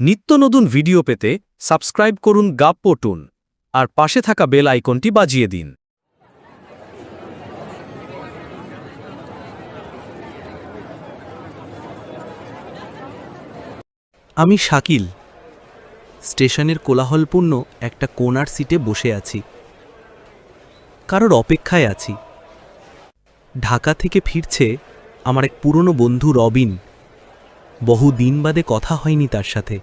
নিত্য নতুন ভিডিও পেতে সাবস্ক্রাইব করুন গাপ্পটুন আর পাশে থাকা বেল আইকনটি বাজিয়ে দিন। আমি শাকিল, স্টেশনের কোলাহলপূর্ণ একটা কোনার সিটে বসে আছি। কারোর অপেক্ষায় আছি। ঢাকা থেকে ফিরছে আমার এক পুরনো বন্ধু রবিন। বহু দিন বাদে কথা হয়নি তার সাথে।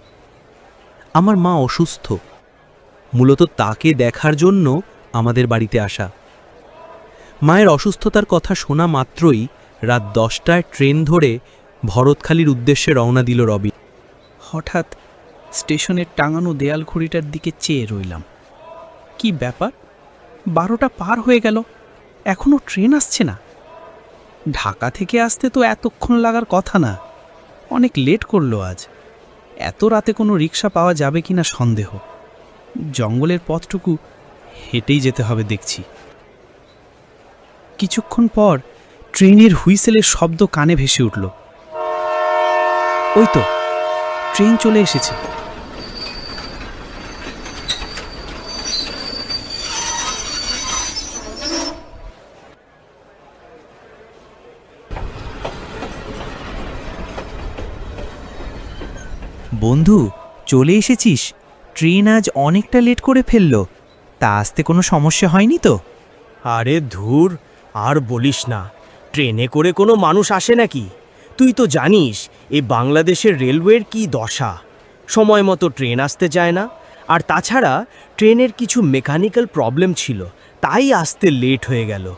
আমার মা অসুস্থ। মূলত তাকে দেখার জন্য আমাদের বাড়িতে আসা। মায়ের অসুস্থতার কথা শোনা মাত্রই রাত দশটায় ট্রেন ধরে ভরতখালির উদ্দেশ্যে রওনা দিল রবিন হঠাৎ স্টেশনের টাঙানো দেয়াল ঘড়িটার দিকে চেয়ে রইলাম। কি ব্যাপার? বারোটা পার হয়ে গেল। এখনও ট্রেন আসছে না। ঢাকা থেকে আসতে তো এতক্ষণ লাগার কথা না। অনেক লেট করল আজ। এত রাতে কোনো রিক্সা পাওয়া যাবে কি না সন্দেহ। জঙ্গলের পথটুকু হেঁটেই যেতে হবে দেখছি। কিছুক্ষণ পর ট্রেনের হুইসেলের শব্দ কানে ভেসে উঠল। ওই তো, ট্রেন চলে এসেছে। বন্ধু চলে এসেছিস। ট্রেন আজ অনেকটা লেট করে ফেলল। তা আসতে কোনো সমস্যা হয়নি তো? আরে ধুর আর বলিস না। ট্রেনে করে কোনো মানুষ আসে নাকি? তুই তো জানিস এ বাংলাদেশের রেলওয়ের কি দশা। সময় মতো ট্রেন আসতে চায় না। আর তাছাড়া ট্রেনের কিছু মেকানিক্যাল প্রবলেম ছিল তাই আসতে লেট হয়ে গেল।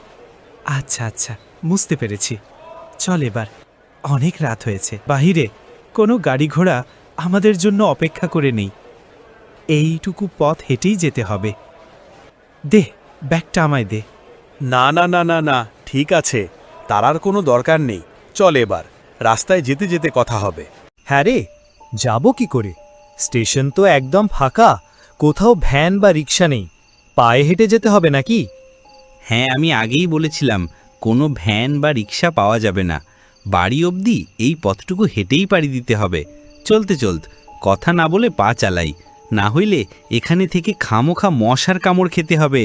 আচ্ছা আচ্ছা বুঝতে পেরেছি। চল এবার অনেক রাত হয়েছে। বাহিরে কোনো গাড়ি ঘোড়া আমাদের জন্য অপেক্ষা করে নেই। এইটুকু পথ হেঁটেই যেতে হবে। দে ব্যাগটা আমায় দে। না না না না না ঠিক আছে। তার আর কোনো দরকার নেই। চল এবার। রাস্তায় যেতে যেতে কথা হবে। হ্যাঁ রে যাব কি করে? স্টেশন তো একদম ফাঁকা। কোথাও ভ্যান বা রিক্সা নেই। পায়ে হেঁটে যেতে হবে নাকি? হ্যাঁ আমি আগেই বলেছিলাম কোনো ভ্যান বা রিক্সা পাওয়া যাবে না। বাড়ি অবধি এই পথটুকু হেঁটেই পাড়ি দিতে হবে। চলতে চলত, কথা না বলে পা চালাই, না হইলে এখানে থেকে খামোখা মশার কামড় খেতে হবে।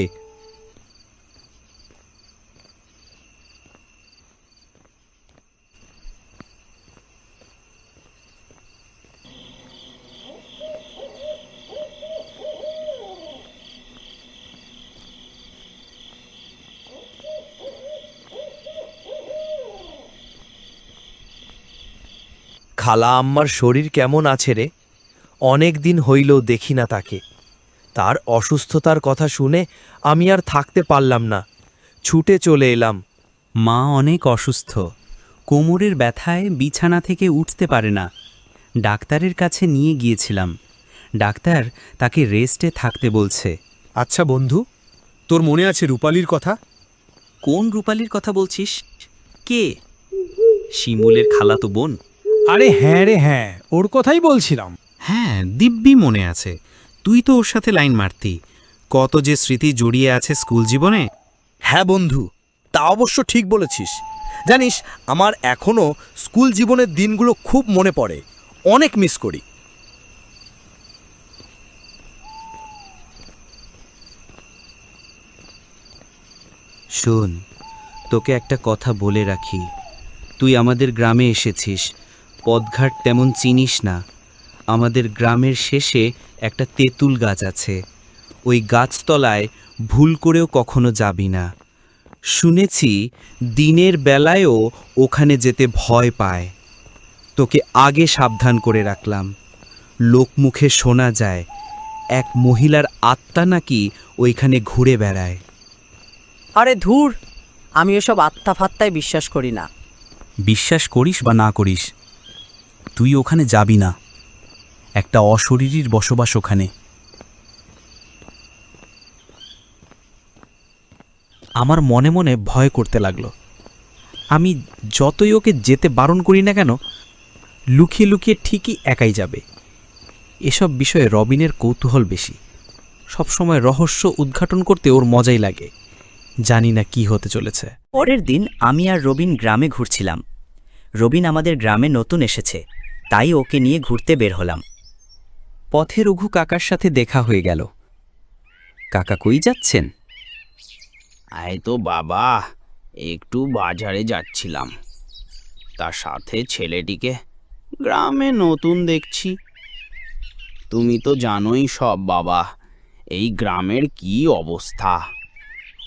খালা আম্মার শরীর কেমন আছে রে? অনেক দিন হইল দেখি না তাকে। তার অসুস্থতার কথা শুনে আমি আর থাকতে পারলাম না। ছুটে চলে এলাম। মা অনেক অসুস্থ। কোমরের ব্যথায় বিছানা থেকে উঠতে পারে না। ডাক্তারের কাছে নিয়ে গিয়েছিলাম। ডাক্তার তাকে রেস্টে থাকতে বলছে। আচ্ছা বন্ধু তোর মনে আছে রূপালির কথা? কোন রূপালির কথা বলছিস? কে? শিমুলের খালাতো বোন। আরে হ্যাঁ রে হ্যাঁ ওর কথাই বলছিলাম। হ্যাঁ দিব্যি মনে আছে। তুই তো ওর সাথে লাইন মারতি। কত যে স্মৃতি জড়িয়ে আছে স্কুল জীবনে। হ্যাঁ বন্ধু তা অবশ্য ঠিক বলেছিস। জানিস আমার এখনও স্কুল জীবনের দিনগুলো খুব মনে পড়ে। অনেক মিস করি। শোন তোকে একটা কথা বলে রাখি। তুই আমাদের গ্রামে এসেছিস। পদঘাট তেমন চিনিস না। আমাদের গ্রামের শেষে একটা তেঁতুল গাছ আছে। ওই গাছতলায় ভুল করেও কখনো যাবি না। শুনেছি দিনের বেলায়ও ওখানে যেতে ভয় পায়। তোকে আগে সাবধান করে রাখলাম। লোকমুখে শোনা যায় এক মহিলার আত্মা নাকি ওইখানে ঘুরে বেড়ায়। আরে ধুর! আমি এসব আত্মা ফাত্তায় বিশ্বাস করি না। বিশ্বাস করিস বা না করিস তুই ওখানে যাবি না। একটা অশরীরীর বসবাস ওখানে। আমার মনে মনে ভয় করতে লাগল। আমি যতই ওকে যেতে বারণ করি না কেন, লুকিয়ে লুকিয়ে ঠিকই একাই যাবে। এসব বিষয়ে রবিনের কৌতূহল বেশি। সবসময় রহস্য উদ্ঘাটন করতে ওর মজাই লাগে। জানি না কি হতে চলেছে। পরের দিন আমি আর রবিন গ্রামে ঘুরছিলাম। রবিন আমাদের গ্রামে নতুন এসেছে। তাই ওকে নিয়ে ঘুরতে বের হলাম। পথে রঘু কাকার সাথে দেখা হয়ে গেল। কাকা কই যাচ্ছেন? আয় তো বাবা, একটু বাজারে যাচ্ছিলাম। তার সাথে ছেলেটিকে গ্রামে নতুন দেখছি। তুমি তো জানোই সব বাবা, এই গ্রামের কি অবস্থা?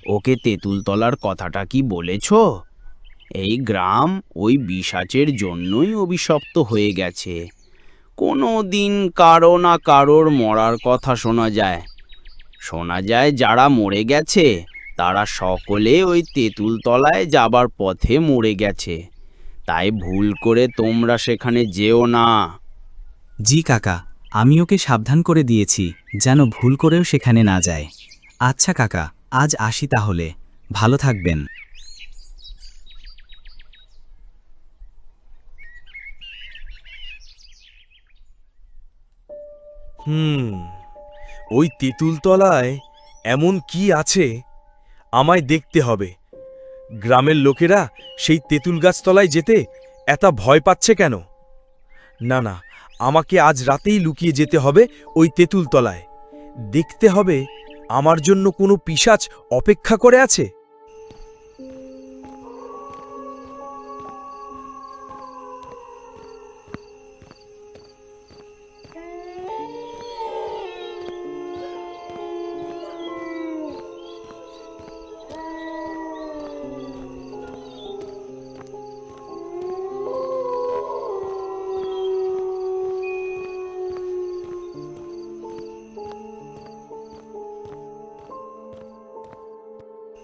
ওকে তেঁতুলতলার কথাটা কি বলেছ? এই গ্রাম ওই বিশাচের জন্যই অভিশপ্ত হয়ে গেছে। কোনো দিন কারও না কারোর মরার কথা শোনা যায়। শোনা যায় যারা মরে গেছে, তারা সকলে ওই তেঁতুল তলায় যাবার পথে মরে গেছে। তাই ভুল করে তোমরা সেখানে যেও না। জি কাকা, আমি ওকে সাবধান করে দিয়েছি, যেন ভুল করেও সেখানে না যায়। আচ্ছা কাকা, আজ আসি তাহলে। ভালো থাকবেন। হুম, ওই তেঁতুলতলায় এমন কি আছে আমায় দেখতে হবে। গ্রামের লোকেরা সেই তেঁতুল গাছতলায় যেতে এত ভয় পাচ্ছে কেন? না না, আমাকে আজ রাতেই লুকিয়ে যেতে হবে ওই তেঁতুলতলায়। দেখতে হবে আমার জন্য কোনো পিশাচ অপেক্ষা করে আছে?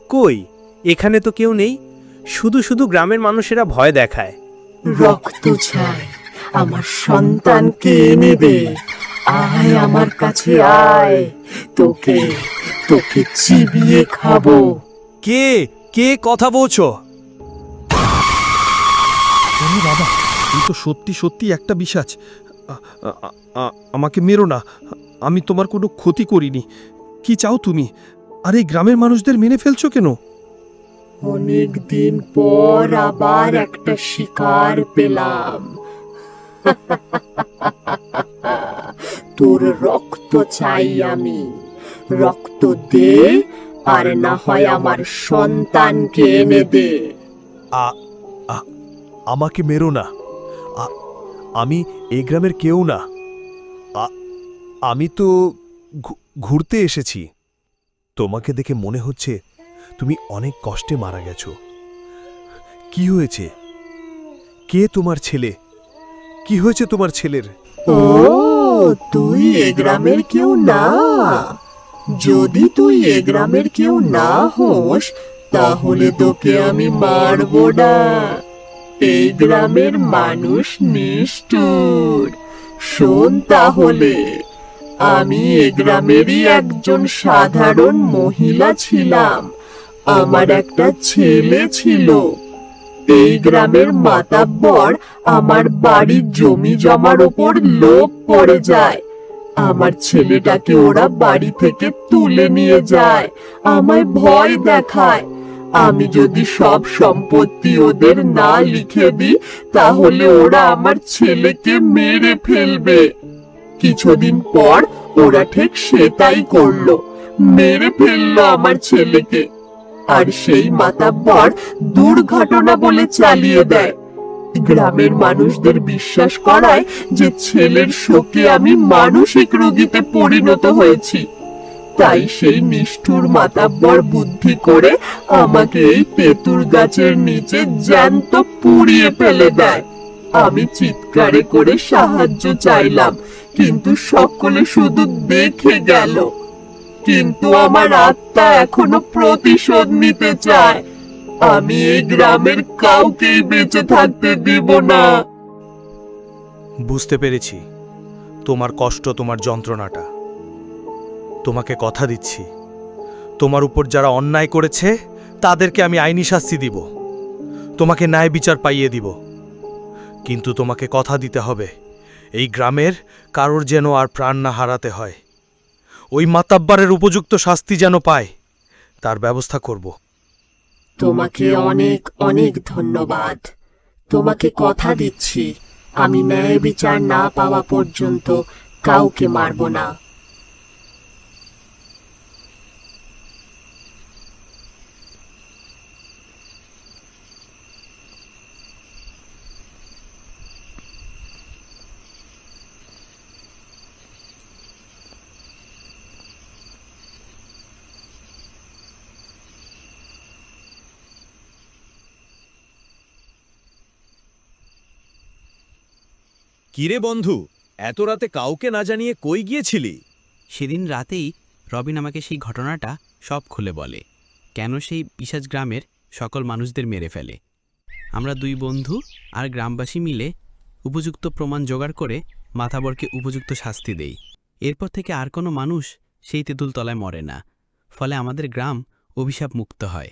কই? এখানে তো কেউ নেই। শুধু শুধু গ্রামের মানুষেরা ভয় দেখায়। রক্ত চাই আমার সন্তানকে এনে দে আয় আমার কাছে আয়। তোকে তোকে চিবিয়ে খাব। কে? কে কথা বলছো? বাবা এই তো সত্যি সত্যি একটা বিশ্বাস। আমাকে মেরো না। আমি তোমার কোনো ক্ষতি করিনি। কি চাও তুমি? আর এই গ্রামের মানুষদের মেনে ফেলছো কেন? অনেক দিন পর আবার একটা শিকার পেলাম। তোর রক্ত চাই আমি। রক্ত দে আর না হয় আমার সন্তানকে এনে দে। আমাকে মেরো না। আমি এই গ্রামের কেউ না। আমি তো ঘুরতে এসেছি। তোমাকে দেখে মনে হচ্ছে তুমি অনেক কষ্টে মারা গেছো। কি হয়েছে? কে তোমার ছেলে? কি হয়েছে তোমার ছেলের? ও, তুই এ গ্রামের কেউ না। যদি তুই এ গ্রামের কেউ না হোস, তাহলে তোকে আমি মারবো না। এই গ্রামের মানুষ নিষ্ঠুর। শোন তাহলে। আমি এ গ্রামেরই একজন সাধারণ মহিলা ছিলাম। আমার একটা ছেলে ছিল। এই গ্রামের মাতাব্বর আমার বাড়ির জমি জমার ওপর লোভ পড়ে যায়। আমার ছেলেটাকে ওরা বাড়ি থেকে তুলে নিয়ে যায়, আমায় ভয় দেখায়। আমি যদি সব সম্পত্তি ওদের না লিখে দিই, তাহলে ওরা আমার ছেলেকে মেরে ফেলবে। কিছুদিন পর ওরা ঠিক সেটাই করল। মেরে ফেলল আমার ছেলেকে। আর সেই মাতাব্বর দুর্ঘটনা বলে চালিয়ে দেয়। গ্রামের মানুষদের বিশ্বাস করায় যে ছেলের শোকে আমি মানসিক রোগীতে পরিণত হয়েছি। তাই সেই নিষ্ঠুর মাতাব্বর বুদ্ধি করে আমাকে এই তেঁতুর গাছের নিচে জ্যান্ত পুড়িয়ে ফেলে দেয়। আমি চিৎকারে করে সাহায্য চাইলাম। কিন্তু সকলে শুধু দেখে গেল। কিন্তু আমার আত্মা এখনও প্রতিশোধ নিতে চায়। আমি এই গ্রামের কাউকেই বেঁচে থাকতে দিব না। বুঝতে পেরেছি। তোমার কষ্ট, তোমার যন্ত্রণাটা। তোমাকে কথা দিচ্ছি। তোমার উপর যারা অন্যায় করেছে, তাদেরকে আমি আইনি শাস্তি দিব। তোমাকে ন্যায় বিচার পাইয়ে দিব। কিন্তু তোমাকে কথা দিতে হবে। এই গ্রামের কারোর যেন আর প্রাণ না হারাতে হয়। ওই মাতাব্বারের উপযুক্ত শাস্তি যেন পায়, তার ব্যবস্থা করব। তোমাকে অনেক অনেক ধন্যবাদ। তোমাকে কথা দিচ্ছি, আমি ন্যায় বিচার না পাওয়া পর্যন্ত কাউকে মারব না। কিরে বন্ধু, এত রাতে কাউকে না জানিয়ে কই গিয়েছিলি? সেদিন রাতেই রবিন আমাকে সেই ঘটনাটা সব খুলে বলে, কেন সেই পিসাজ গ্রামের সকল মানুষদের মেরে ফেলে। আমরা দুই বন্ধু আর গ্রামবাসী মিলে উপযুক্ত প্রমাণ জোগাড় করে মাথাবরকে উপযুক্ত শাস্তি দেই। এরপর থেকে আর কোনো মানুষ সেই তেঁতুলতলায় মরে না, ফলে আমাদের গ্রাম অভিশাপ মুক্ত হয়।